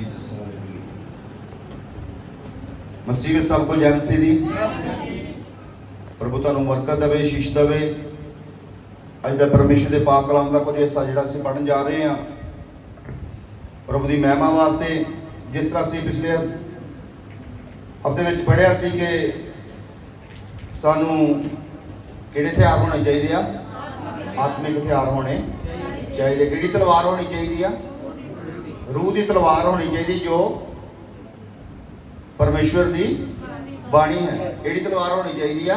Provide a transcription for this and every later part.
Jesus. ਮਸੀਹ ਸਭ ਕੁਝ MC ਦੀ। ਪ੍ਰਭੂ ਤੁਹਾਨੂੰ ਬਰਕਤ ਦੇਵੇ, ਸ਼ੀਸ਼ ਦੇਵੇ। ਅੱਜ ਦਾ ਪਰਮੇਸ਼ਰ ਦੇ ਪਾਕ ਕਲਾਮ ਦਾ ਕੁਝ ਹਿੱਸਾ ਜਿਹੜਾ ਅਸੀਂ ਪੜਨ ਜਾ ਰਹੇ ਹਾਂ। ਪ੍ਰਭੂ ਦੀ ਮਹਿਮਾ ਵਾਸਤੇ ਜਿਸ ਤਰ੍ਹਾਂ ਅਸੀਂ ਪਿਛਲੇ ਹਫ਼ਤੇ ਵਿੱਚ ਪੜਿਆ ਸੀ ਕਿ ਸਾਨੂੰ ਕਿਹੜੇ ਹਥਿਆਰ ਹੋਣੇ ਚਾਹੀਦੇ ਆ? ਆਤਮਿਕ ਹਥਿਆਰ ਹੋਣੇ ਚਾਹੀਦੇ। ਕਿਹੜੀ ਤਲਵਾਰ ਹੋਣੀ ਚਾਹੀਦੀ ਆ? ਰੂਹ ਦੀ ਤਲਵਾਰ ਹੋਣੀ ਚਾਹੀਦੀ ਜੋ ਪਰਮੇਸ਼ਵਰ ਦੀ ਬਾਣੀ ਹੈ। ਕਿਹੜੀ ਤਲਵਾਰ ਹੋਣੀ ਚਾਹੀਦੀ ਆ?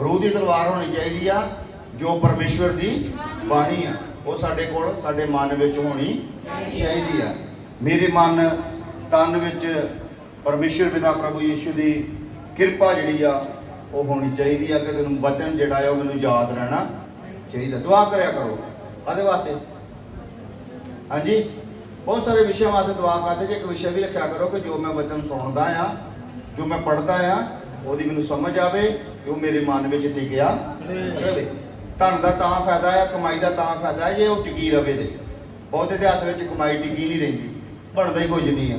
ਰੂਹ ਦੀ ਤਲਵਾਰ ਹੋਣੀ ਚਾਹੀਦੀ ਆ, ਜੋ ਪਰਮੇਸ਼ਵਰ ਦੀ ਬਾਣੀ ਆ। ਉਹ ਸਾਡੇ ਕੋਲ, ਸਾਡੇ ਮਨ ਵਿੱਚ ਹੋਣੀ ਚਾਹੀਦੀ ਆ। ਮੇਰੇ ਮਨ ਤਨ ਵਿੱਚ ਪਰਮੇਸ਼ਵਰ ਪਿਤਾ ਪ੍ਰਭੂ ਯੀਸ਼ੂ ਦੀ ਕਿਰਪਾ ਜਿਹੜੀ ਆ, ਉਹ ਹੋਣੀ ਚਾਹੀਦੀ ਆ। ਕਿ ਤੈਨੂੰ ਵਚਨ ਜਿਹੜਾ ਆ, ਉਹ ਮੈਨੂੰ ਯਾਦ ਰਹਿਣਾ ਚਾਹੀਦਾ। ਦੁਆ ਕਰਿਆ ਕਰੋ। ਆਦੇ ਵਾਸਤੇ? ਹਾਂਜੀ? ਬਹੁਤ ਸਾਰੇ ਵਿਸ਼ੇ ਵਾਸਤੇ ਦੁਆ ਕਰਦੇ ਜੇ ਇੱਕ ਵਿਸ਼ਾ ਵੀ ਰੱਖਿਆ ਕਰੋ ਕਿ ਜੋ ਮੈਂ ਵਚਨ ਸੁਣਦਾ ਆ ਜੋ ਮੈਂ ਪੜ੍ਹਦਾ ਆ ਉਹਦੀ ਮੈਨੂੰ ਸਮਝ ਆਵੇ ਕਿ ਉਹ ਮੇਰੇ ਮਨ ਵਿੱਚ ਟਿਕਿਆ ਰਵੇ ਧਨ ਦਾ ਤਾਂ ਫਾਇਦਾ ਆ ਕਮਾਈ ਦਾ ਤਾਂ ਫਾਇਦਾ ਜੇ ਉਹ ਟਿਕੀ ਰਵੇ ਤੇ। ਬਹੁਤੇ ਦੇ ਹੱਥ ਵਿੱਚ ਕਮਾਈ ਟਿਕੀ ਨਹੀਂ ਰਹਿੰਦੀ ਬਣਦਾ ਹੀ ਕੁਝ ਨਹੀਂ ਆ।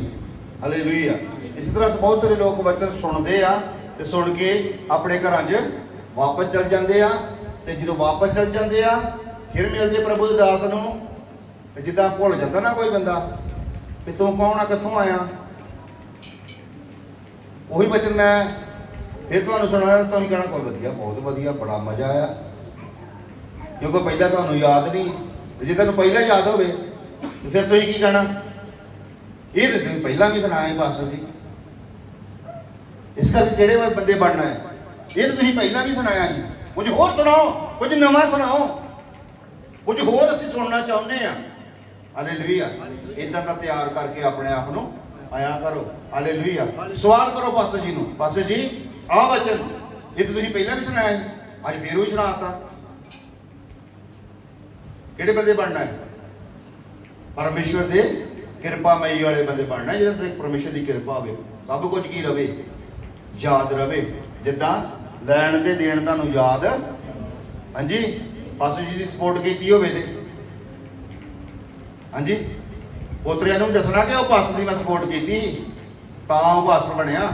ਹਾਲੇਲੂਇਆ ਇਸ ਤਰ੍ਹਾਂ ਬਹੁਤ ਸਾਰੇ ਲੋਕ ਵਚਨ ਸੁਣਦੇ ਆ ਤੇ ਸੁਣ ਕੇ ਆਪਣੇ ਘਰਾਂ 'ਚ ਵਾਪਸ ਚਲ ਜਾਂਦੇ ਆ ਤੇ ਜਦੋਂ ਵਾਪਸ ਚਲ ਜਾਂਦੇ ਆ ਫਿਰ ਮਿਲਦੇ ਪ੍ਰਭੂ ਦੇ ਦਾਸ ਨੂੰ ਤੇ ਜਿੱਦਾਂ ਭੁੱਲ ਜਾਂਦਾ ਨਾ ਕੋਈ ਬੰਦਾ, ਵੀ ਤੂੰ ਕੌਣ ਆ, ਕਿੱਥੋਂ ਆਇਆ? ਉਹੀ ਬਚਨ ਮੈਂ ਫਿਰ ਤੁਹਾਨੂੰ ਸੁਣਾਇਆ ਤੁਸੀਂ ਕਹਿਣਾ ਕੋਈ ਵਧੀਆ, ਬਹੁਤ ਵਧੀਆ, ਬੜਾ ਮਜ਼ਾ ਆਇਆ। ਕਿਉਂਕਿ ਪਹਿਲਾਂ ਤੁਹਾਨੂੰ ਯਾਦ ਨਹੀਂ ਜੇ ਤੁਹਾਨੂੰ ਪਹਿਲਾਂ ਯਾਦ ਹੋਵੇ, ਤੇ ਫਿਰ ਤੁਸੀਂ ਕੀ ਕਹਿਣਾ? ਇਹ ਤੇ ਤੁਸੀਂ ਪਹਿਲਾਂ ਵੀ ਸੁਣਾਇਆ ਹੈ ਪਾਸਟਰ ਜੀ। ਇਸ ਕਰਕੇ ਜਿਹੜੇ ਵਾ ਬੰਦੇ ਬਣਨਾ ਹੈ? ਇਹ ਤਾਂ ਤੁਸੀਂ ਪਹਿਲਾਂ ਵੀ ਸੁਣਾਇਆ ਜੀ ਕੁਝ ਹੋਰ ਸੁਣਾਓ, ਕੁਝ ਨਵਾਂ ਸੁਣਾਓ। ਕੁਝ ਹੋਰ ਅਸੀਂ ਸੁਣਨਾ ਚਾਹੁੰਦੇ ਆ ਹਾਲੇਲੂਇਆ ਇਦਾਂ ਦਾ ਤਿਆਰ ਕਰਕੇ ਆਪਣੇ ਆਪ ਨੂੰ ਆਇਆ ਕਰੋ। ਹਾਲੇਲੂਇਆ ਸਵਾਲ ਕਰੋ ਪਾਸੇ ਜੀ ਨੂੰ। ਪਾਸੇ ਜੀ ਆ ਬਚਨ ਇਹ ਤਾਂ ਤੁਸੀਂ ਪਹਿਲਾਂ ਵੀ ਸੁਣਾਇਆ ਅੱਜ ਫੇਰ ਵੀ ਸੁਣਾਤਾ। ਕਿਹੜੇ ਬੰਦੇ ਬਣਨਾ ਹੈ? ਪਰਮੇਸ਼ਵਰ ਦੇ ਕਿਰਪਾਮਈ ਵਾਲੇ ਬੰਦੇ ਬਣਨਾ ਹੈ, ਜਿਹਦੇ ਤੇ ਪਰਮੇਸ਼ਵਰ ਦੀ ਕਿਰਪਾ ਹੋਵੇ। ਸਭ ਕੁਝ ਕੀ ਰਵੇ? ਯਾਦ ਰਵੇ। ਜਿੱਦਾਂ ਲੈਣ ਦੇ ਦੇਣ ਤੁਹਾਨੂੰ ਯਾਦ। ਹਾਂਜੀ? ਪਾਸੇ ਜੀ ਦੀ ਸਪੋਰਟ ਕੀਤੀ ਹੋਵੇ ਤੇ। ਹਾਂਜੀ? ਪੋਤਰਿਆਂ ਨੂੰ ਦੱਸਣਾ ਕਿ ਉਹ ਪਾਸਟਰ ਦੀ ਮੈਂ ਸਪੋਰਟ ਕੀਤੀ। ਤਾਂ ਉਹ ਪਾਸਟਰ ਬਣਿਆ।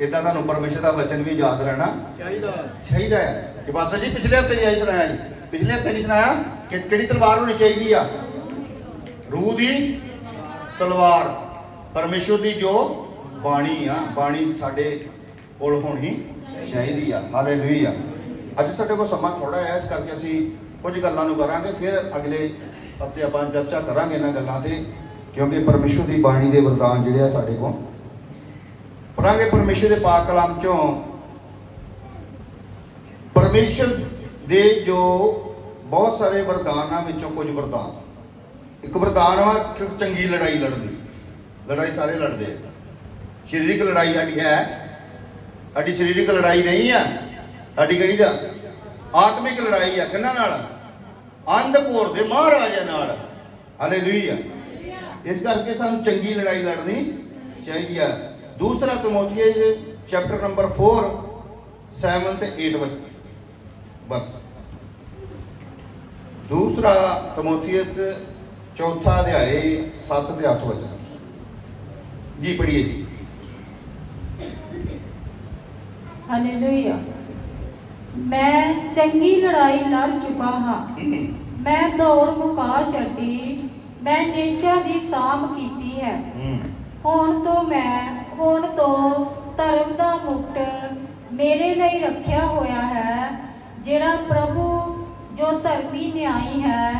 ਇਦਾਂ ਤੁਹਾਨੂੰ ਪਰਮੇਸ਼ਰ ਦਾ ਵਚਨ ਵੀ ਯਾਦ ਰਹਿਣਾ। ਚਾਹੀਦਾ। ਚਾਹੀਦਾ ਹੈ। ਕਿ ਪਾਸਟਰ ਜੀ ਪਿਛਲੇ ਹਫ਼ਤੇ ਜੀ ਆਈ ਸੁਣਾਇਆ ਜੀ। ਪਿਛਲੇ ਹਫ਼ਤੇ ਨਹੀਂ ਸੁਣਾਇਆ? ਕਿ ਕਿਹੜੀ ਤਲਵਾਰ ਹੋਣੀ ਚਾਹੀਦੀ ਆ? ਰੂਹ ਦੀ ਤਲਵਾਰ। ਪਰਮੇਸ਼ਰ ਦੀ ਜੋ ਬਾਣੀ ਆ ਬਾਣੀ ਸਾਡੇ ਕੋਲ ਹੋਣੀ ਚਾਹੀਦੀ ਆ। ਹਾਲੇਲੂਇਆ ਅੱਜ ਸਾਡੇ ਕੋਲ ਸਮਾਂ ਥੋੜਾ ਹੈ ਇਸ ਕਰਕੇ ਅਸੀਂ ਕੁਝ ਗੱਲਾਂ ਨੂੰ ਕਰਾਂਗੇ, ਫਿਰ ਅਗਲੇ ਹਫ਼ਤੇ ਆਪਾਂ ਚਰਚਾ ਕਰਾਂਗੇ ਇਹਨਾਂ ਗੱਲਾਂ ਤੇ, ਕਿਉਂਕਿ ਪਰਮੇਸ਼ਰ ਦੀ ਬਾਣੀ ਦੇ ਵਰਦਾਨ ਜਿਹੜੇ ਆ ਸਾਡੇ ਕੋਲ। ਪੜਾਂਗੇ ਪਰਮੇਸ਼ਰ ਦੇ ਪਾਕ ਕਲਾਮ ਚੋਂ। ਪਰਮੇਸ਼ਰ ਦੇ ਜੋ ਬਹੁਤ ਸਾਰੇ ਵਰਦਾਨਾਂ ਵਿੱਚੋਂ ਕੁਝ ਵਰਦਾਨ। ਇੱਕ ਵਰਦਾਨ ਵਾ ਕਿ ਚੰਗੀ ਲੜਾਈ ਲੜਦੀ ਲੜਾਈ ਸਾਰੇ ਲੜਦੇ ਆ। ਸਰੀਰਕ ਲੜਾਈ ਸਾਡੀ ਹੈ। ਸਾਡੀ ਸਰੀਰਕ ਲੜਾਈ ਨਹੀਂ ਆ। ਸਾਡੀ ਕਿਹੜੀ ਦਾ? ਆਤਮਿਕ ਲੜਾਈ ਆ ਕਿੰਨਾ ਨਾਲ? ਅੰਧਕੋਰ ਦੇ ਮਹਾਰਾਜਾ ਨਾਲ। ਹਾਲੇਲੂਇਆ ਇਸ ਕਰਕੇ ਸਾਨੂੰ ਚੰਗੀ ਲੜਾਈ ਲੜਨੀ ਚਾਹੀਦੀ ਆ। ਦੂਸਰਾ ਤਮੋਥੀਅਸ ਚੈਪਟਰ ਨੰਬਰ 4 7 ਤੇ 8 ਵਿੱਚ ਬਸ। ਦੂਸਰਾ ਤਮੋਥੀਅਸ ਚੌਥਾ ਅਧਿਆਏ 7 ਤੇ 8 ਵਚਨ ਜੀ, ਪੜ੍ਹੀਏ ਜੀ। ਹਾਲੇਲੂਇਆ ਮੈਂ ਚੰਗੀ ਲੜਾਈ ਲੜ ਚੁੱਕਾ ਹਾਂ। ਮੈਂ ਦੌੜ ਮੁਕਾ ਛੱਡੀ। ਮੈਂ ਨੇਚਾ ਦੀ ਸਾਮ ਕੀਤੀ ਹੈ। ਹੁਣ ਤੋਂ ਮੈਂ ਹੁਣ ਤੋਂ ਧਰਮ ਦਾ ਮੁਕਟ ਮੇਰੇ ਲਈ ਰੱਖਿਆ ਹੋਇਆ ਹੈ। ਜਿਹੜਾ ਪ੍ਰਭੂ ਜੋ ਧਰਮੀ ਨਿਆਈ ਹੈ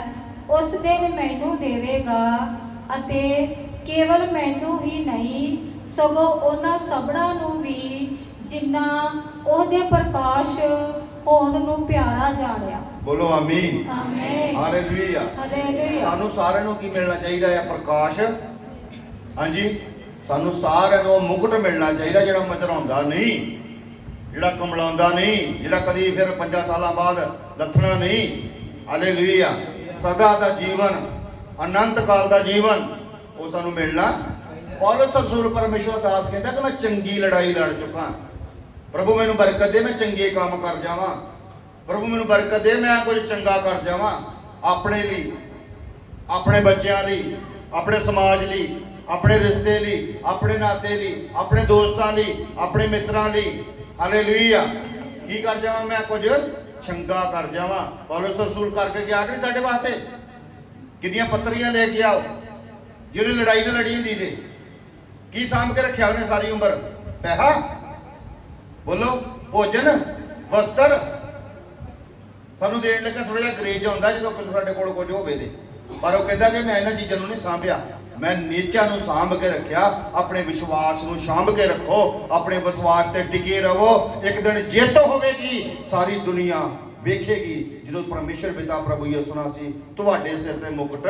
ਉਸ ਦਿਨ ਮੈਨੂੰ ਦੇਵੇਗਾ ਅਤੇ ਕੇਵਲ ਮੈਨੂੰ ਹੀ ਨਹੀਂ ਸਗੋਂ ਉਹਨਾਂ ਸਭਨਾਂ ਨੂੰ ਵੀ ਜਿਨ੍ਹਾਂ ਉਹਦੇ ਪ੍ਰਕਾਸ਼ ਹੋਣ ਨੂੰ ਪਿਆਰਾ ਜਾਣਿਆ ਬੋਲੋ ਆਮੀਨ। ਆਮੇਨ। ਹਾਲੇਲੂਇਆ। ਹਾਲੇਲੂਇਆ। ਸਾਨੂੰ ਸਾਰਿਆਂ ਨੂੰ ਕੀ ਮਿਲਣਾ ਚਾਹੀਦਾ ਹੈ? ਪ੍ਰਕਾਸ਼। ਹਾਂਜੀ? ਸਾਨੂੰ ਸਾਰਿਆਂ ਨੂੰ ਮੁਕਟ ਮਿਲਣਾ ਚਾਹੀਦਾ ਜਿਹੜਾ ਮਚਰਾਉਂਦਾ ਨਹੀਂ। ਜਿਹੜਾ ਕਮਲਾਉਂਦਾ ਨਹੀਂ। ਜਿਹੜਾ ਕਦੀ ਫਿਰ 5 ਸਾਲਾਂ ਬਾਅਦ ਲੱਥਣਾ ਨਹੀਂ। ਹਾਲੇਲੂਇਆ। ਸਦਾ ਦਾ ਜੀਵਨ ਅਨੰਤ ਕਾਲ ਦਾ ਜੀਵਨ ਉਹ ਸਾਨੂੰ ਮਿਲਣਾ। ਪੌਲਸ ਰਸੂਲ ਪਰਮੇਸ਼ਵਰ ਦਾਸ ਕਹਿੰਦਾ ਕਿ ਮੈਂ ਚੰਗੀ ਲੜਾਈ ਲੜ ਚੁੱਕਾ। ਪ੍ਰਭੂ ਮੈਨੂੰ ਬਰਕਤ ਦੇ, ਮੈਂ ਚੰਗੇ ਕੰਮ ਕਰ ਜਾਵਾਂ। ਪ੍ਰਭੂ ਮੈਨੂੰ ਬਰਕਤ ਦੇ, ਮੈਂ ਕੁਝ ਚੰਗਾ ਕਰ ਜਾਵਾਂ। ਆਪਣੇ ਲਈ, ਆਪਣੇ ਬੱਚਿਆਂ ਲਈ, ਆਪਣੇ ਸਮਾਜ ਲਈ, ਆਪਣੇ ਰਿਸ਼ਤੇ ਲਈ, ਆਪਣੇ ਨਾਤੇ ਲਈ, ਆਪਣੇ ਦੋਸਤਾਂ ਲਈ, ਆਪਣੇ ਮਿੱਤਰਾਂ ਲਈ। ਹਾਲੇਲੂਇਆ ਕੀ ਕਰ ਜਾਵਾਂ? ਮੈਂ ਕੁਝ ਚੰਗਾ ਕਰ ਜਾਵਾਂ। ਪੌਲਸ ਰਸੂਲ ਕਰਕੇ ਗਿਆ ਕਿ ਨਹੀਂ ਸਾਡੇ ਵਾਸਤੇ? ਕਿੰਨੀਆਂ ਪੱਤਰੀਆਂ ਲੈ ਕੇ ਆਓ। ਜਿਹਨੇ ਲੜਾਈ ਨਾਲ ਲੜੀ ਹੁੰਦੀ ਤੇ ਕੀ ਸਾਂਭ ਕੇ ਰੱਖਿਆ ਉਹਨੇ ਸਾਰੀ ਉਮਰ? ਪੈਸਾ? ਬੋਲੋ, ਭੋਜਨ, ਵਸਤਰ। ਸਾਨੂੰ ਦੇਣ ਲੱਗਾ ਥੋੜਾ ਜਿਹਾ ਗਰੇਜ ਆਉਂਦਾ ਜਦੋਂ ਕੁਝ ਸਾਡੇ ਕੋਲ ਕੁਝ ਹੋਵੇ ਦੇ ਪਰ ਉਹ ਕਹਿੰਦਾ ਕਿ ਮੈਂ ਇਹਨਾਂ ਚੀਜ਼ਾਂ ਨੂੰ ਨਹੀਂ ਸਾਂਭਿਆ। ਮੈਂ ਨੀਚਾਂ ਨੂੰ ਸਾਂਭ ਕੇ ਰੱਖਿਆ। ਆਪਣੇ ਵਿਸ਼ਵਾਸ ਨੂੰ ਸਾਂਭ ਕੇ ਰੱਖੋ। ਆਪਣੇ ਵਿਸ਼ਵਾਸ ਤੇ ਟਿਕੇ ਰਹੋ। ਇੱਕ ਦਿਨ ਜਿੱਤ ਹੋਵੇਗੀ। ਸਾਰੀ ਦੁਨੀਆ ਵੇਖੇਗੀ। ਜਦੋਂ ਪਰਮੇਸ਼ਰ ਪਿਤਾ ਪ੍ਰਭੂ ਯਿਸੂ ਮਸੀਹ ਤੁਹਾਡੇ ਸਿਰ ਤੇ ਮੁਕਟ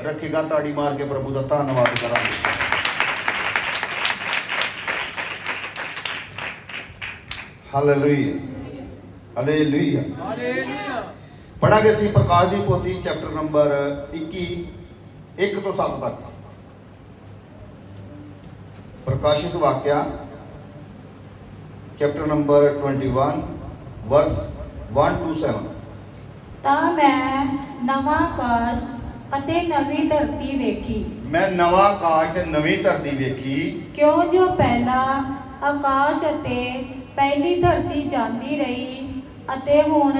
ਰੱਖੇਗਾ, ਤਾੜੀ ਮਾਰ ਕੇ ਪ੍ਰਭੂ ਦਾ ਧੰਨਵਾਦ ਕਰਾਂਗੇ। ਹਾਲੇਲੂਇਆ ਹਾਲੇਲੂਇਆ ਹਾਲੇਲੂਇਆ ਪੜਾਂਗੇ ਅਸੀਂ ਪ੍ਰਕਾਸ਼ ਦੀ ਪੋਥੀ ਚੈਪਟਰ ਨੰਬਰ 21 1 ਤੋਂ 7 ਤੱਕ। ਪ੍ਰਕਾਸ਼ਿਤ ਵਾਕਿਆ ਚੈਪਟਰ ਨੰਬਰ 21 ਵਰਸ 1 to 7 ਤਾਂ ਮੈਂ ਨਵਾਂ ਆਕਾਸ਼ ਅਤੇ ਨਵੀਂ ਧਰਤੀ ਵੇਖੀ। ਮੈਂ ਨਵਾਂ ਆਕਾਸ਼ ਤੇ ਨਵੀਂ ਧਰਤੀ ਵੇਖੀ। ਕਿਉਂ? ਜੋ ਪਹਿਲਾ ਆਕਾਸ਼ ਅਤੇ ਪਹਿਲੀ ਧਰਤੀ ਜਾਂਦੀ ਰਹੀ ਅਤੇ ਹੁਣ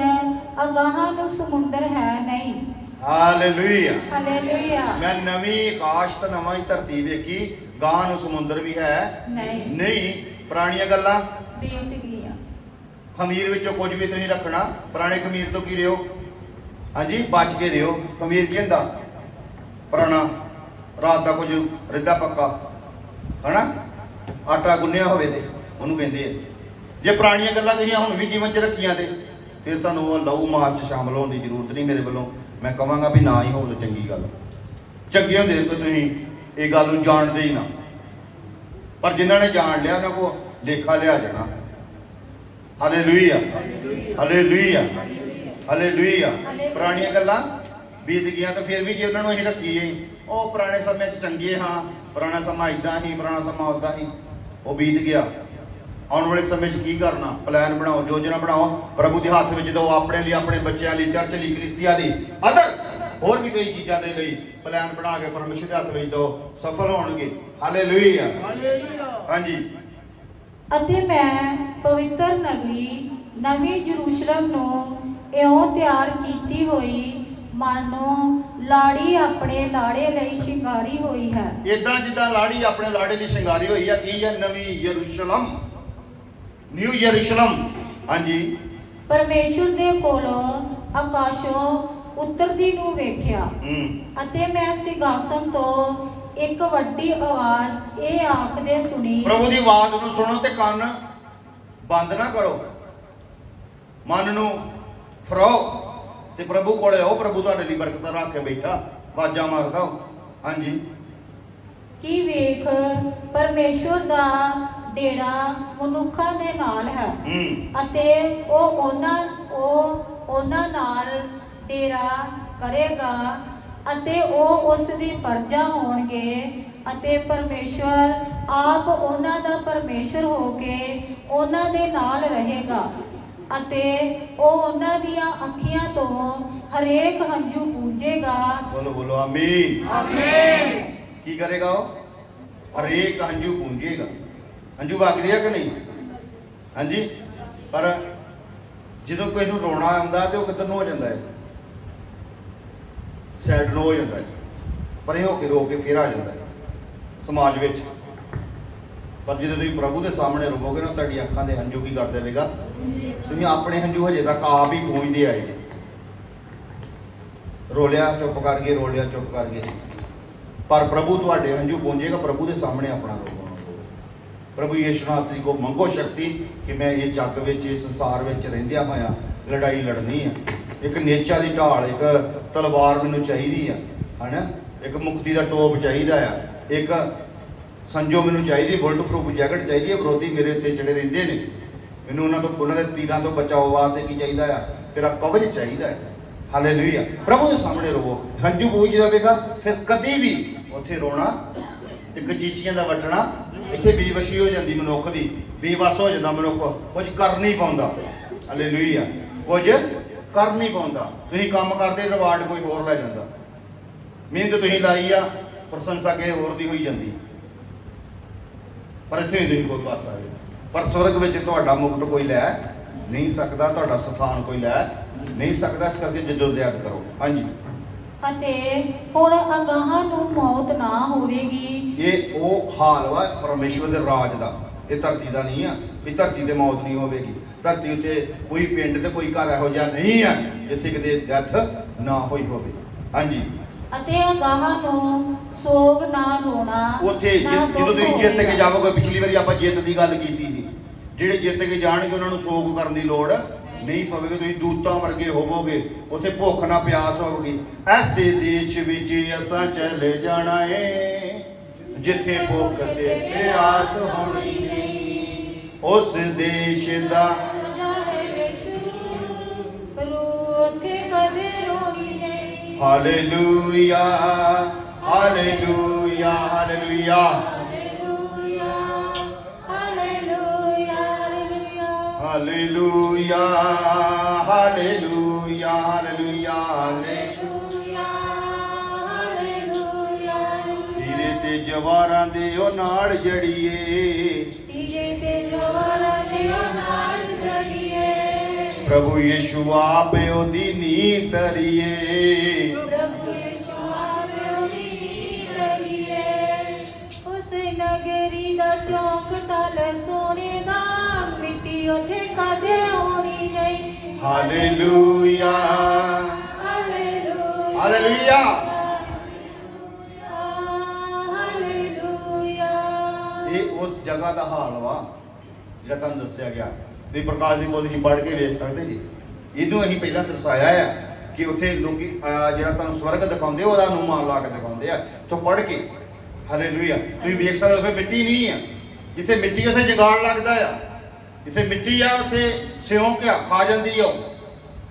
ਅਗਾਹਾਂ ਨੂੰ ਸਮੁੰਦਰ ਹੈ ਨਹੀਂ। ਹਾਲੇਲੂਇਆ। ਹਾਲੇਲੂਇਆ। ਮੈਂ ਨਵੀਂ ਆਕਾਸ਼ ਤੇ ਨਵਾਂ ਹੀ ਧਰਤੀ ਵੇਖੀ ਗਾਂ ਨੂੰ ਸਮੁੰਦਰ ਵੀ ਹੈ। ਨਹੀਂ। ਨਹੀਂ ਪੁਰਾਣੀਆਂ ਗੱਲਾਂ? ਬੀਤ ਗਈਆਂ। ਖਮੀਰ ਵਿੱਚੋਂ ਕੁਝ ਵੀ ਤੁਸੀਂ ਰੱਖਣਾ ਪੁਰਾਣੇ ਖਮੀਰ ਤੋਂ ਕੀ ਰਿਓ ਹਾਂਜੀ ਬਚ ਕੇ ਰਿਓ ਖਮੀਰ ਕੀ ਹੁੰਦਾ? ਪੁਰਾਣਾ। ਰਾਤ ਦਾ ਕੁਝ ਰਿੱਧਾ ਪੱਕਾ। ਹਨਾ? ਆਟਾ ਗੁੰਨਿਆ ਹੋਵੇ ਤੇ ਉਹਨੂੰ ਕਹਿੰਦੇ ਆ। ਜੇ ਪੁਰਾਣੀਆਂ ਗੱਲਾਂ ਤੁਸੀਂ ਹੁਣ ਵੀ ਜੀਵਨ 'ਚ ਰੱਖੀਆਂ ਤੇ, ਫਿਰ ਤੁਹਾਨੂੰ ਉਹ ਲਹੂ ਮਾਰ 'ਚ ਸ਼ਾਮਲ ਹੋਣ ਦੀ ਜ਼ਰੂਰਤ ਨਹੀਂ ਮੇਰੇ ਵੱਲੋਂ। ਮੈਂ ਕਹਾਂਗਾ ਵੀ ਨਾ ਹੀ ਹੋਵੇ ਚੰਗੀ ਗੱਲ। ਚੰਗੇ ਹੁੰਦੇ ਕੋਈ ਤੁਸੀਂ ਇਹ ਗੱਲ ਨੂੰ ਜਾਣਦੇ ਹੀ ਨਾ। ਪਰ ਜਿਨ੍ਹਾਂ ਨੇ ਜਾਣ ਲਿਆ, ਉਹਨਾਂ ਕੋ ਲੇਖਾ ਲਿਆ ਜਾਣਾ। ਹਾਲੇਲੂਇਆ। ਹਾਲੇਲੂਇਆ। ਹਾਲੇਲੂਇਆ। ਪੁਰਾਣੀਆਂ ਗੱਲਾਂ ਬੀਤ ਗਈਆਂ ਤਾਂ ਫਿਰ ਵੀ ਜੇ ਉਹਨਾਂ ਨੂੰ ਅਸੀਂ ਰੱਖੀਏ। ਉਹ ਪੁਰਾਣੇ ਸਮੇਂ 'ਚ ਚੰਗੇ ਹਾਂ, ਪੁਰਾਣਾ ਸਮਾਂ ਇਦਾਂ ਹੀ, ਪੁਰਾਣਾ ਸਮਾਂ ਉਦਾਂ ਹੀ। ਉਹ ਬੀਤ ਗਿਆ। ਆਉਣ ਵਾਲੇ ਸਮੇਂ 'ਚ ਕੀ ਕਰਨਾ? ਪਲਾਨ ਬਣਾਓ ਯੋਜਨਾ ਬਣਾਓ। ਪ੍ਰਭੂ ਦੇ ਹੱਥ ਵਿੱਚ ਦਿਓ ਆਪਣੇ ਲਈ ਆਪਣੇ ਬੱਚਿਆਂ ਲਈ ਚਰਚ ਲਈ ਕਲੀਸਿਆ ਲਈ। ਅਦਰ ਹੋਰ ਵੀ ਕਈ ਚੀਜ਼ਾਂ ਦੇ ਲਈ ਪਲਾਨ ਬਣਾ ਕੇ ਪਰਮੇਸ਼ਰ ਦੇ ਹੱਥ ਵਿੱਚ ਦਿਓ। ਸਫਲ ਹੋਣਗੇ। ਹਾਲੇਲੂਇਆ ਹਾਲੇਲੂਇਆ ਹਾਂਜੀ। ਅਤੇ ਮੈਂ ਪਵਿੱਤਰ ਨਗਰੀ ਨਵੀਂ ਜਰੂਸ਼ਲਮ ਨੂੰ ਇਉਂ ਤਿਆਰ ਕੀਤੀ ਹੋਈ ਮਾਨੋ ਲਾੜੀ ਆਪਣੇ ਲਾੜੇ ਲਈ ਸ਼ਿੰਗਾਰੀ ਹੋਈ ਹੈ। ਇਦਾਂ ਜਿੱਦਾਂ ਲਾੜੀ ਆਪਣੇ ਲਾੜੇ ਦੀ ਸ਼ਿੰਗਾਰੀ ਹੋਈ ਆ ਕੀ ਆ ਨਵੀਂ ਯਰੂਸ਼ਲਮ ਨਿਊ ਯਰੂਸ਼ਲਮ ਹਾਂਜੀ। ਪਰਮੇਸ਼ੁਰ ਦੇ ਕੋਲੋਂ ਆਕਾਸ਼ੋਂ ਉਤਰਦੀ ਨੂੰ ਵੇਖਿਆ। ਹੂੰ। ਅਤੇ ਮੈਂ ਸਿੰਘਾਸਨ ਤੋਂ ਇੱਕ ਵੱਡੀ ਆਵਾਜ਼ ਇਹ ਆਖਦੇ ਸੁਣੀ। ਪ੍ਰਭੂ ਦੀ ਆਵਾਜ਼ ਨੂੰ ਸੁਣੋ ਤੇ ਕੰਨ ਬੰਦ ਨਾ ਕਰੋ। ਮਨ ਨੂੰ ਫਰਾਓ ਤੇ ਪ੍ਰਭੂ ਕੋਲੇ ਆਓ। ਪ੍ਰਭੂ ਤੁਹਾਡੇ ਲਈ ਬਰਕਤਾਂ ਰੱਖ ਕੇ ਬੈਠਾ। ਆਵਾਜ਼ਾਂ ਮਾਰਦਾ। ਹਾਂਜੀ। ਕੀ ਵੇਖ ਪਰਮੇਸ਼ੁਰ ਦਾ ਡੇਰਾ ਮਨੁੱਖਾਂ ਦੇ ਨਾਲ ਹੈ। ਹੂੰ। ਅਤੇ ਉਹ ਉਹਨਾਂ ਉਹ ਉਹਨਾਂ ਨਾਲ ਡੇਰਾ ਕਰੇਗਾ ਅਤੇ ਉਹ ਉਸ ਦੀ ਪਰਜਾ ਹੋਣਗੇ ਅਤੇ ਪਰਮੇਸ਼ਵਰ ਆਪ ਉਹਨਾਂ ਦਾ ਪਰਮੇਸ਼ਰ ਹੋ ਕੇ ਉਹਨਾਂ ਦੇ ਨਾਲ ਰਹੇਗਾ ਅਤੇ ਉਹ ਉਹਨਾਂ ਦੀਆਂ ਅੱਖੀਆਂ ਤੋਂ ਹਰੇਕ ਹੰਝੂ ਪੂੰਝੇਗਾ ਬੋਲੋ ਬੋਲੋ ਆਮੀਨ। ਆਮੀਨ। ਕੀ ਕਰੇਗਾ ਉਹ? ਹਰੇਕ ਹੰਝੂ ਪੂੰਝੇਗਾ ਹੰਝੂ ਵਗਦੇ ਆ ਕਿ ਨਹੀਂ? ਹਾਂਜੀ? ਪਰ ਜਦੋਂ ਕੋਈ ਨੂੰ ਰੋਣਾ ਆਉਂਦਾ ਤੇ ਉਹ ਕਿੱਧਰ ਨੂੰ ਹੋ ਜਾਂਦਾ ਹੈ? ਸੈਡ ਨੂੰ ਹੋ ਜਾਂਦਾ ਹੈ। ਪਰੇ ਹੋ ਕੇ ਰੋ ਕੇ ਫੇਰ ਆ ਜਾਂਦਾ ਹੈ। ਸਮਾਜ ਵਿੱਚ। ਪਰ ਜਦੋਂ ਤੁਸੀਂ ਪ੍ਰਭੂ ਦੇ ਸਾਹਮਣੇ ਰੋਵੋਗੇ ਨਾ, ਤੁਹਾਡੀ ਅੱਖਾਂ ਦੇ ਹੰਝੂ ਕੀ ਕਰ ਦੇਵੇਗਾ ਤੁਸੀਂ ਆਪਣੇ ਹੰਝੂ ਹਜੇ ਤੱਕ ਆਪ ਹੀ ਪੂੰਝਦੇ ਆਏ ਜੇ ਰੋਲਿਆ, ਚੁੱਪ ਕਰ ਗਏ ਰੋਲਿਆ, ਚੁੱਪ ਕਰ ਗਏ ਪਰ ਪ੍ਰਭੂ ਤੁਹਾਡੇ ਹੰਝੂ ਪੂੰਝੇਗਾ ਪ੍ਰਭੂ ਦੇ ਸਾਹਮਣੇ ਆਪਣਾ ਰੋਣਾ ਪ੍ਰਭੂ ਯਿਸੂ ਨਾਸੀ ਕੋ ਮੰਗੋ ਸ਼ਕਤੀ ਕਿ ਮੈਂ ਇਹ ਜੱਗ ਵਿੱਚ, ਇਸ ਸੰਸਾਰ ਵਿੱਚ ਰਹਿੰਦਿਆਂ ਹੋਇਆ ਲੜਾਈ ਲੜਨੀ ਆ। ਇੱਕ ਨੇਚਾ ਦੀ ਢਾਲ, ਇੱਕ ਤਲਵਾਰ ਮੈਨੂੰ ਚਾਹੀਦੀ ਆ, ਹਨਾ? ਇੱਕ ਮੁਕਤੀ ਦਾ ਟੋਪ ਚਾਹੀਦਾ ਆ। ਇੱਕ ਸੰਜੋ ਮੈਨੂੰ ਚਾਹੀਦੀ, ਬੁਲਟ ਪ੍ਰੂਫ ਜੈਕਟ ਚਾਹੀਦੀ ਹੈ ਵਿਰੋਧੀ ਮੇਰੇ ਉੱਤੇ ਜਿਹੜੇ ਰਹਿੰਦੇ ਨੇ। ਮੈਨੂੰ ਉਹਨਾਂ ਤੋਂ, ਉਹਨਾਂ ਦੇ ਤੀਰਾਂ ਤੋਂ ਬਚਾਓ ਵਾਸਤੇ ਕੀ ਚਾਹੀਦਾ ਆ? ਤੇਰਾ ਕਵਚ ਚਾਹੀਦਾ ਹੈ ਹਾਲੇਲੂਇਆ। ਪ੍ਰਭੂ ਦੇ ਸਾਹਮਣੇ ਰਵੋ। ਹੰਝੂ ਪੂਜ ਜਾਵੇਗਾ, ਫਿਰ ਕਦੀ ਵੀ ਉੱਥੇ ਰੋਣਾ ਤੇ ਕਚੀਚੀਆਂ ਦਾ ਵੱਟਣਾ, ਇੱਥੇ ਬੇਵਸ਼ੀ ਹੋ ਜਾਂਦੀ ਮਨੁੱਖ ਦੀ, ਬੇਵਸ ਹੋ ਜਾਂਦਾ ਮਨੁੱਖ, ਕੁਝ ਕਰ ਨਹੀਂ ਪਾਉਂਦਾ। ਹਾਲੇਲੂਇਆ ਕੁਝ ਕਰ ਨਹੀਂ ਪਾਉਂਦਾ। ਤੁਸੀਂ ਕੰਮ ਕਰਦੇ ਰਿਵਾਰਡ ਕੋਈ ਹੋਰ ਲੈ ਜਾਂਦਾ। ਮਿਹਨਤ ਤੁਸੀਂ ਲਾਈ ਆ, ਪ੍ਰਸ਼ੰਸਾ ਕਿਸੇ ਹੋਰ ਦੀ ਹੋਈ ਜਾਂਦੀ। ਪਰ ਇੱਥੇ ਨਹੀਂ ਕੋਈ ਕਰ ਸਕਦੇ ਪਰ ਸਵਰਗ ਵਿੱਚ ਤੁਹਾਡਾ ਮੁਕਤ ਕੋਈ ਲੈ ਨਹੀਂ ਸਕਦਾ, ਤੁਹਾਡਾ ਸਥਾਨ ਕੋਈ ਲੈ ਨਹੀਂ ਸਕਦਾ, ਇਸ ਕਰਕੇ ਜਦੋਜਹਿਦ ਕਰੋ। ਹਾਂਜੀ। ਅਤੇ ਹੁਣ ਅਗਾਹਾਂ ਨੂੰ ਮੌਤ ਨਾ ਹੋਵੇਗੀ। ਇਹ ਉਹ ਹਾਲ ਵਾ ਪਰਮੇਸ਼ਵਰ ਦੇ ਰਾਜ ਦਾ। ਇਹ ਧਰਤੀ ਦਾ ਨਹੀਂ ਆ ਵੀ ਧਰਤੀ ਤੇ ਮੌਤ ਨਹੀਂ ਹੋਵੇਗੀ। ਧਰਤੀ ਉੱਤੇ ਕੋਈ ਪਿੰਡ ਤੇ ਕੋਈ ਘਰ ਇਹੋ ਜਿਹਾ ਨਹੀਂ ਆ ਜਿੱਥੇ ਕਿਤੇ ਡੈਥ ਨਾ ਹੋਈ ਹੋਵੇ। ਹਾਂਜੀ। ਅਤੇ ਅਗਾਹਾਂ ਨੂੰ ਸੋਗ ਨਾ ਰੋਣਾ ਉੱਥੇ ਨਾ ਜਿ- ਜਦੋਂ ਦੁੱਖ ਤੁਸੀਂ ਜਿੱਤ ਕੇ। ਜਾਵੋਗੇ ਪਿਛਲੀ ਵਾਰੀ ਆਪਾਂ ਜਿੱਤ ਦੀ ਗੱਲ ਕੀਤੀ ਸੀ। ਜਿਹੜੇ ਜਿੱਤ ਕੇ ਜਾਣਗੇ ਉਹਨਾਂ ਨੂੰ ਸੋਗ ਕਰਨ ਦੀ ਲੋੜ ਨਹੀਂ ਪਵੇਗੀ ਤੁਸੀਂ ਦੂਤਾਂ ਵਰਗੇ ਹੋਵੋਗੇ ਉੱਥੇ ਭੁੱਖ ਨਾ ਪਿਆਸ ਹੋਵੇਗੀ। ਐਸੇ ਦੇਸ਼ ਵਿੱਚ ਅਸਾਂ ਚਲੇ ਜਾਣਾ ਏ ਜਿੱਥੇ ਭੁੱਖ ਤੇ ਪਿਆਸ ਹੋਣੀ ਨਹੀਂ। ਉਸ ਦੇਸ਼ ਦਾ hallelujah hallelujah hallelujah. Hallelujah hallelujah hallelujah hallelujah ਤੀਰੇ ਤੇ ਜਵਾਰਾਂ ਦੇ ਉਹ ਨਾਲ ਜੜੀਏ। ਤੀਰੇ ਤੇ ਜਵਾਰਾਂ ਦੇ ਨਾਲ ਜੜੀਏ। ਪ੍ਰਭੂ ਯਿਸੂ ਆਪੇ ਉਹਦੀ ਨੀਂਹ ਤਰੀਏ ਪ੍ਰਭੂ ਯਿਸੂ ਆਵੇ ਉਹਦੀ ਕਰੀਏ ਉਸ ਨਗਰੀ ਦਾ ਚੌਕ ਤਲ ਸੋਨੇ ਦਾ ਮਿੱਟੀ ਉਥੇ ਕਦੇ ਹੋਣੀ ਨਹੀਂ। ਹਾਲੇਲੂਇਆ। ਹਾਲੇਲੂਇਆ। ਹਾਲੇਲੂਇਆ। ਹਾਲੇਲੂਇਆ। ਇਹ ਉਸ ਜਗ੍ਹਾ ਦਾ ਹਾਲ ਵਾ ਜਿਹੜਾ ਤੁਹਾਨੂੰ ਦੱਸਿਆ ਗਿਆ। ਵੀ ਪ੍ਰਕਾਸ਼ ਦੀ ਪੋਥੀ ਪੜ੍ਹ ਕੇ ਵੇਖ ਸਕਦੇ ਜੀ। ਇਹਨੂੰ ਅਸੀਂ ਪਹਿਲਾਂ ਦਰਸਾਇਆ ਆ ਕਿ ਉੱਥੇ ਲੋਕੀ ਜਿਹੜਾ ਤੁਹਾਨੂੰ ਸਵਰਗ ਦਿਖਾਉਂਦੇ ਉਹਦਾ ਨੂੰ ਮਾਰ ਲਾ ਕੇ ਦਿਖਾਉਂਦੇ ਆ। ਤੋਂ ਪੜ੍ਹ ਕੇ ਹਾਲੇਲੂਇਆ। ਤੁਸੀਂ ਵੇਖ ਸਕਦੇ ਹੋ ਮਿੱਟੀ ਨਹੀਂ ਆ। ਜਿੱਥੇ ਮਿੱਟੀ ਉੱਥੇ ਜਗਾੜ ਲੱਗਦਾ ਆ। ਜਿੱਥੇ ਮਿੱਟੀ ਆ, ਉੱਥੇ ਸਿਉਂਕ ਆ ਖਾ ਜਾਂਦੀ ਆ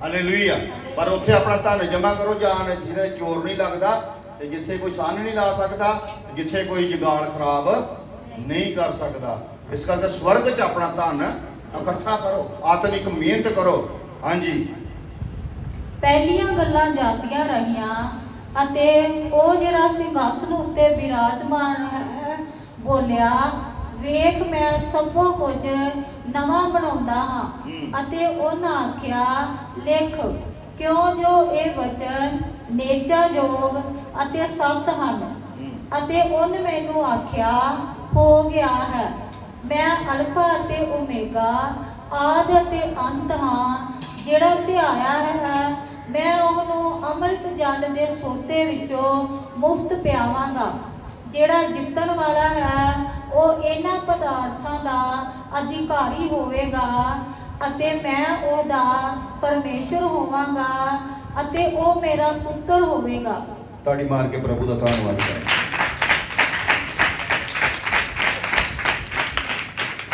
ਹਾਲੇਲੂਇਆ ਪਰ ਉੱਥੇ ਆਪਣਾ ਧਨ ਜਮਾ ਕਰੋ ਜਾਨ ਜਿਹਦੇ ਚੋਰ ਨਹੀਂ ਲੱਗਦਾ, ਤੇ ਜਿੱਥੇ ਕੋਈ ਸੰਨ ਨਹੀਂ ਲਾ ਸਕਦਾ, ਜਿੱਥੇ ਕੋਈ ਜਗਾੜ ਖਰਾਬ ਨਹੀਂ ਕਰ ਸਕਦਾ। ਇਸ ਕਰਕੇ ਸਵਰਗ 'ਚ ਆਪਣਾ ਧਨ ਇਕੱਠਾ ਕਰੋ, ਆਤਮਿਕ ਮਿਹਨਤ ਕਰੋ। ਹਾਂਜੀ। ਪਹਿਲੀਆਂ ਗੱਲਾਂ ਜਾਂਦੀਆਂ ਰਹੀਆਂ, ਅਤੇ ਉਹ ਜਿਹੜਾ ਸਿੰਘਾਸਨ ਉੱਤੇ ਬਿਰਾਜਮਾਨ ਹੈ, ਬੋਲਿਆ ਵੇਖ ਮੈਂ ਸਭੋ ਕੁਝ ਨਵਾਂ ਬਣਾਉਂਦਾ ਹਾਂ। ਅਤੇ ਉਹਨਾਂ ਆਖਿਆ ਲਿਖ ਕਿਉਂ ਜੋ ਇਹ ਵਚਨ ਨੇਚਾਯੋਗ ਅਤੇ ਸਖਤ ਹਨ? ਅਤੇ ਉਹਨ ਮੈਨੂੰ ਆਖਿਆ ਹੋ ਗਿਆ ਹੈ। ਮੈਂ ਅਲਫਾ ਅਤੇ ਓਮੇਗਾ ਆਦ ਅਤੇ ਅੰਤ ਹਾਂ। ਜਿਹੜਾ ਧਿਆਇਆ ਹੈ ਮੈਂ ਉਹਨੂੰ ਅੰਮ੍ਰਿਤ ਜਲ ਦੇ ਸੋਤੇ ਵਿੱਚੋਂ ਮੁਫਤ ਪਿਆਵਾਂਗਾ। ਜਿਹੜਾ ਜਿੱਤਣ ਵਾਲਾ ਹੈ, ਉਹ ਇਹਨਾਂ ਪਦਾਰਥਾਂ ਦਾ ਅਧਿਕਾਰੀ ਹੋਵੇਗਾ ਅਤੇ ਮੈਂ ਉਹਦਾ ਪਰਮੇਸ਼ਰ ਹੋਵਾਂਗਾ ਅਤੇ ਉਹ ਮੇਰਾ ਪੁੱਤਰ ਹੋਵੇਗਾ। ਤੁਹਾਡੀ ਮਾਰ ਕੇ ਪ੍ਰਭੂ ਦਾ ਧੰਨਵਾਦ ਕਰਾਂ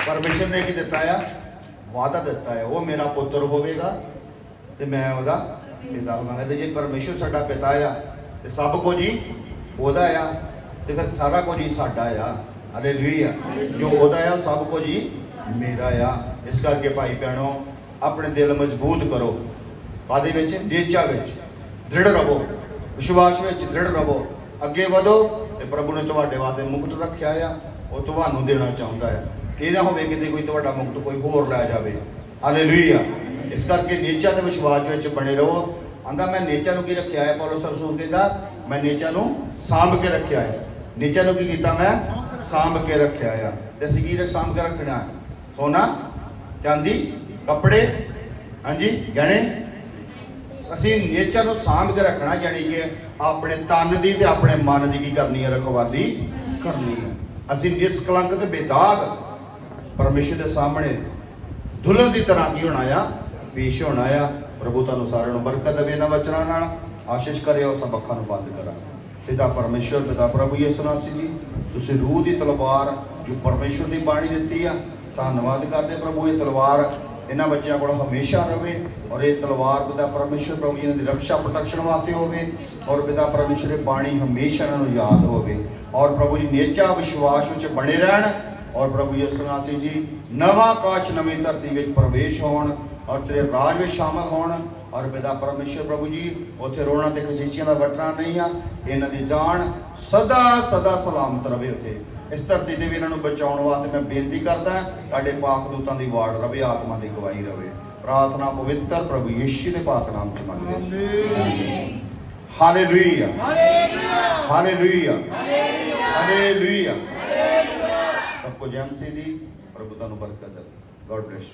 ਪਰਮੇਸ਼ਰ ਨੇ ਕੀ ਦਿੱਤਾ ਆ? ਵਾਅਦਾ ਦਿੱਤਾ ਹੈ ਉਹ ਮੇਰਾ ਪੁੱਤਰ ਹੋਵੇਗਾ ਤੇ ਮੈਂ ਉਹਦਾ ਪਿਤਾ ਹੋਵਾਂਗਾ। ਤੇ ਜੇ ਪਰਮੇਸ਼ਰ ਸਾਡਾ ਪਿਤਾ ਆ, ਤੇ ਸਭ ਕੁਝ ਹੀ ਉਹਦਾ ਆ। ਤੇ ਫਿਰ ਸਾਰਾ ਕੁਝ ਹੀ ਸਾਡਾ ਆ। ਹਾਲੇਲੂਇਆ ਜੋ ਉਹਦਾ ਆ, ਸਭ ਕੁਝ ਹੀ ਮੇਰਾ ਆ। ਇਸ ਕਰਕੇ ਭਾਈ ਭੈਣੋ, ਆਪਣੇ ਦਿਲ ਮਜ਼ਬੂਤ ਕਰੋ। ਕਾਦੇ ਵਿੱਚ ਨੇਚਾ ਵਿੱਚ ਦ੍ਰਿੜ ਰਹੋ। ਵਿਸ਼ਵਾਸ ਵਿੱਚ ਦ੍ਰਿੜ ਰਹੋ। ਅੱਗੇ ਵਧੋ ਤੇ ਪ੍ਰਭੂ ਨੇ ਤੁਹਾਡੇ ਵਾਸਤੇ ਮੁਕਤ ਰੱਖਿਆ ਆ। ਉਹ ਤੁਹਾਨੂੰ ਦੇਣਾ ਚਾਹੁੰਦਾ ਆ। ਇਹ ਨਾ ਹੋਵੇ ਕਿਤੇ ਕੋਈ ਤੁਹਾਡਾ ਮੁਕਤ ਕੋਈ ਹੋਰ ਲੈ ਜਾਵੇ। ਹਾਲੇਲੂਇਆ ਇਸ ਕਰਕੇ ਨੇਚਾ ਦੇ ਵਿਸ਼ਵਾਸ ਵਿੱਚ ਬਣੇ ਰਹੋ। ਆਂਦਾ, ਮੈਂ ਨੇਚਾ ਨੂੰ ਕੀ ਰੱਖਿਆ ਹੈ? ਪੌਲਸ ਰਸੂਲ ਕਹਿੰਦਾ, ਮੈਂ ਨੇਚਾ ਨੂੰ ਸਾਂਭ ਕੇ ਰੱਖਿਆ ਹੈ। ਨੇਚਾ ਨੂੰ ਕੀ ਕੀਤਾ ਮੈਂ? ਸਾਂਭ ਕੇ ਰੱਖਿਆ ਆ। ਤੇ ਅਸੀਂ ਕੀ ਸਾਂਭ ਕੇ ਰੱਖਣਾ। ਸੋਨਾ, ਚਾਂਦੀ, ਕੱਪੜੇ, ਹਾਂਜੀ, ਗਹਿਣੇ। ਅਸੀਂ ਨੇਚਰ ਨੂੰ ਸਾਂਭ ਕੇ ਰੱਖਣਾ ਯਾਨੀ ਕਿ ਆਪਣੇ ਤਨ ਦੀ ਤੇ ਆਪਣੇ ਮਨ ਦੀ ਕੀ ਕਰਨੀ ਹੈ ਰਖਵਾਲੀ ਕਰਨੀ ਹੈ ਅਸੀਂ ਨਿਸਕਲੰਕ ਤੇ ਬੇਦਾਗ ਪਰਮੇਸ਼ਰ ਦੇ ਸਾਹਮਣੇ ਦੁਲਹਨ ਦੀ ਤਰ੍ਹਾਂ ਕੀ ਹੋਣਾ ਆ? ਪੇਸ਼ ਹੋਣਾ ਆ। ਪ੍ਰਭੂ ਤੁਹਾਨੂੰ ਸਾਰਿਆਂ ਨੂੰ ਬਰਕਤ ਦੇਵੇ ਇਹਨਾਂ ਵਚਨਾਂ ਨਾਲ। ਆਸ਼ੀਸ਼ ਕਰਿਓ, ਸਭ ਅੱਖਾਂ ਨੂੰ ਬੰਦ ਕਰਾਂ ਪਿਤਾ ਪਰਮੇਸ਼ਰ ਪਿਤਾ ਪ੍ਰਭੂ ਯਿਸੂ ਮਸੀਹ ਜੀ ਤੁਸੀਂ ਰੂਹ ਦੀ ਤਲਵਾਰ ਜੋ ਪਰਮੇਸ਼ਰ ਦੀ ਬਾਣੀ ਦਿੱਤੀ ਆ, ਧੰਨਵਾਦ ਕਰਦੇ ਪ੍ਰਭੂ, ਇਹ ਤਲਵਾਰ ਇਹਨਾਂ ਬੱਚਿਆਂ ਕੋਲ ਹਮੇਸ਼ਾ ਰਵੇ ਔਰ ਇਹ ਤਲਵਾਰ ਪਿਤਾ ਪਰਮੇਸ਼ਰ ਪ੍ਰਭੂ ਜੀ ਦੀ ਰੱਖਿਆ ਪ੍ਰੋਟੈਕਸ਼ਨ ਵਾਸਤੇ ਹੋਵੇ ਔਰ ਪਿਤਾ ਪਰਮੇਸ਼ਰ ਦੀ ਬਾਣੀ ਹਮੇਸ਼ਾ ਇਹਨਾਂ ਨੂੰ ਯਾਦ ਹੋਵੇ। ਔਰ ਪ੍ਰਭੂ ਜੀ ਨੇਚਾ ਵਿਸ਼ਵਾਸ ਵਿੱਚ ਬਣੇ ਰਹਿਣ ਔਰ ਪ੍ਰਭੂ ਯਿਸੂ ਮਸੀਹ ਜੀ, ਨਵਾਂ ਕਾਸ਼ ਨਵੀਂ ਧਰਤੀ ਵਿੱਚ ਪ੍ਰਵੇਸ਼ ਹੋਣ ਔਰ ਤੇਰੇ ਰਾਜ ਵਿੱਚ ਸ਼ਾਮਲ ਹੋਣ ਔਰ ਪਿਤਾ ਪਰਮੇਸ਼ਰ ਪ੍ਰਭੂ ਜੀ ਉੱਥੇ ਰੋਣਾ ਤੇ ਖਜੀਚੀਆਂ ਦਾ ਵਟਣਾ ਨਹੀਂ ਆ ਇਹਨਾਂ ਦੀ ਜਾਨ ਸਦਾ ਸਦਾ ਸਲਾਮਤ ਰਵੇ ਉੱਥੇ। ਇਸ ਧਰਤੀ ਤੇ ਵੀ ਇਹਨਾਂ ਨੂੰ ਬਚਾਉਣ ਵਾਸਤੇ ਮੈਂ ਬੇਨਤੀ ਕਰਦਾ ਤੁਹਾਡੇ ਪਾਕ ਦੂਤਾਂ ਦੀ ਵਾੜ ਰਵੇ ਆਤਮਾ ਦੀ ਗਵਾਹੀ ਰਵੇ। ਪ੍ਰਾਰਥਨਾ ਪਵਿੱਤਰ ਪ੍ਰਭੂ ਯਿਸੂ ਦੇ ਪਾਕ ਨਾਮ ਚ ਮੰਗਦੇ ਆਮੀਨ ਹਾਲੇਲੂਇਆ ਹਾਲੇਲੂਇਆ ਹਾਲੇਲੂਇਆ ਹਾਲੇਲੂਇਆ ਸਭ ਕੋ ਜੈਮ ਸੇ ਦੀ ਪ੍ਰਭੂ ਤੁਹਾਨੂੰ ਬਰਕਤ ਦੇ ਗੋਡ ਬlesਸ